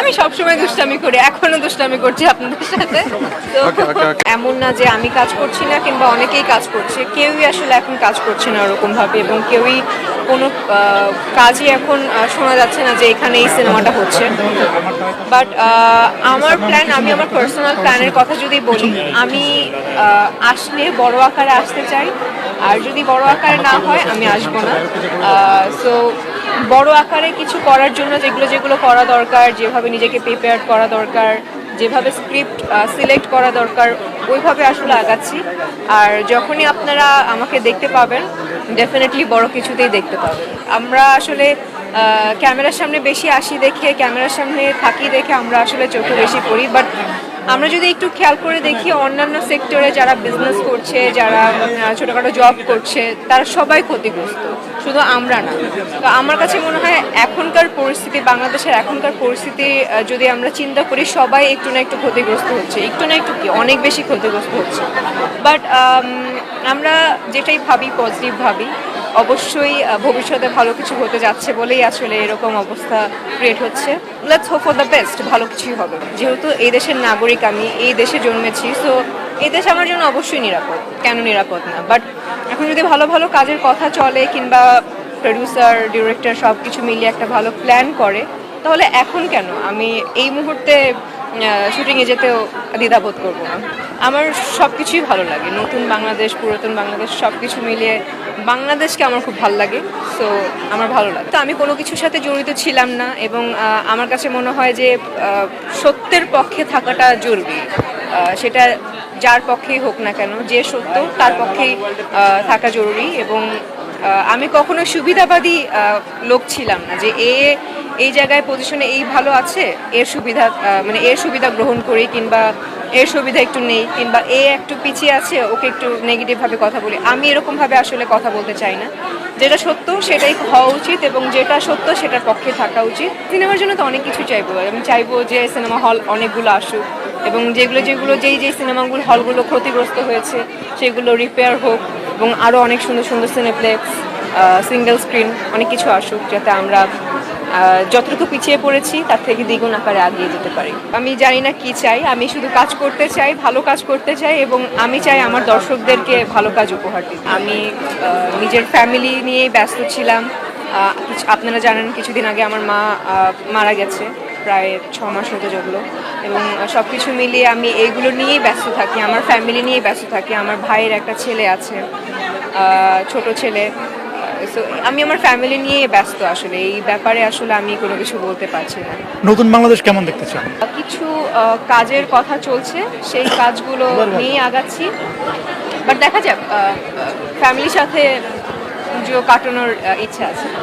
আমি সবসময় দুষ্টামি করি এখনও দুষ্টামি করছি আপনাদের সাথে। তো. এমন না যে আমি কাজ করছি না কিংবা অনেকেই কাজ করছে। কেউই আসলে এখন কাজ করছে না ওরকম ভাবে এবং কেউই কোনো কাজই এখন শোনা যাচ্ছে না যে এখানে এই সিনেমাটা হচ্ছে। বাট আমার প্ল্যান আমি আমার পার্সোনাল প্ল্যানের কথা যদি বলি আমি আসলে বড় আকারে আসতে চাই। আর যদি বড় আকারে না হয় আমি আসব না। সো বড় আকারে কিছু করার জন্য যেগুলো যেগুলো করা দরকার, যেভাবে নিজেকে প্রিপেয়ার করা দরকার, যেভাবে স্ক্রিপ্ট সিলেক্ট করা দরকার, ওইভাবে আসলে আগাচ্ছি। আর যখনই আপনারা আমাকে দেখতে পাবেন ডেফিনেটলি বড় কিছুতেই দেখতে পাবেন। আমরা আসলে ক্যামেরার সামনে বেশি আসি দেখে, ক্যামেরার সামনে থাকি দেখে আমরা আসলে চোখে বেশি পড়ি বাট আমরা যদি একটু খেয়াল করে দেখি, অন্যান্য সেক্টরে যারা বিজনেস করছে, যারা ছোটখাটো জব করছে, তারা সবাই ক্ষতিগ্রস্ত। শুধু আমরা না। তো আমার কাছে মনে হয় এখনকার পরিস্থিতি, বাংলাদেশের এখনকার পরিস্থিতি যদি আমরা চিন্তা করি, সবাই একটু না একটু ক্ষতিগ্রস্ত হচ্ছে। একটু না একটু কি? অনেক বেশি ক্ষতিগ্রস্ত হচ্ছে। বাট আমরা যেটাই ভাবি পজিটিভ ভাবি অবশ্যই ভবিষ্যতে ভালো কিছু হতে যাচ্ছে বলেই আসলে এরকম অবস্থা ক্রিয়েট হচ্ছে। Let's hope for the best ভালো কিছুই হবে। যেহেতু এই দেশের নাগরিক আমি, এই দেশে জন্মেছি সো এই দেশ আমার জন্য অবশ্যই নিরাপদ। কেন নিরাপদ না? বাট এখন যদি ভালো ভালো কাজের কথা চলে, কিংবা প্রডিউসার ডিরেক্টর সব কিছু মিলিয়ে একটা ভালো প্ল্যান করে, তাহলে এখন কেন? আমি এই মুহূর্তে শুটিংয়ে যেতেও দ্বিধাবোধ করব না। আমার সব কিছুই ভালো লাগে। নতুন বাংলাদেশ, পুরাতন বাংলাদেশ সব কিছু মিলিয়ে বাংলাদেশকে আমার খুব ভালো লাগে। সো আমার ভালো লাগে। তো আমি কোনো কিছুর সাথে জড়িত ছিলাম না এবং আমার কাছে মনে হয় যে সত্যের পক্ষে থাকাটা জরুরি। সেটা যার পক্ষেই হোক না কেন, যে সত্য তার পক্ষেই থাকা জরুরি এবং আমি কখনো সুবিধাবাদী লোক ছিলাম না যে এ এই জায়গায় পজিশনে এই ভালো আছে? এর সুবিধা মানে এর সুবিধা গ্রহণ করি কিংবা এর সুবিধা একটু নেই কিংবা এ একটু পিছিয়ে আছে, ওকে একটু নেগেটিভভাবে কথা বলি। আমি এরকমভাবে আসলে কথা বলতে চাই না। যেটা সত্য সেটাই হওয়া উচিত এবং যেটা সত্য সেটার পক্ষে থাকা উচিত। সিনেমার জন্য তো অনেক কিছু চাইব। আমি চাইব যে সিনেমা হল অনেকগুলো আসুক এবং যেগুলো যেগুলো, যেই যেই সিনেমাগুলো, হলগুলো ক্ষতিগ্রস্ত হয়েছে সেগুলো রিপেয়ার হোক এবং আরও অনেক সুন্দর সুন্দর সিনেপ্লেক্স সিঙ্গেল স্ক্রিন অনেক কিছু আসুক যাতে আমরা যতটুকু পিছিয়ে পড়েছি, তার থেকে দ্বিগুণ আকারে আগিয়ে যেতে পারি। আমি জানি না কি চাই, আমি শুধু কাজ করতে চাই, ভালো কাজ করতে চাই, এবং আমি চাই আমার দর্শকদেরকে ভালো কাজ উপহার দিতে। আমি নিজের ফ্যামিলি নিয়েই ব্যস্ত ছিলাম। আপনারা জানেন, কিছুদিন আগে আমার মা মারা গেছে, প্রায় ছ মাস হতে যেগুলো এবং সব কিছু মিলিয়ে আমি এইগুলো নিয়েই ব্যস্ত থাকি, আমার ফ্যামিলি নিয়েই ব্যস্ত থাকি। আমার ভাইয়ের একটা ছেলে আছে ছোট ছেলে। সো আমি আমার ফ্যামিলি নিয়ে ব্যস্ত আসলে। এই ব্যাপারে আসলে আমি কোনো কিছু বলতে পারছি না। নতুন বাংলাদেশ কেমন দেখতে চান? কিছু কাজের কথা চলছে। সেই কাজগুলো নিয়ে আগাচ্ছি। বাট দেখা যাক ফ্যামিলির সাথে যে কাটানোর ইচ্ছা আছে।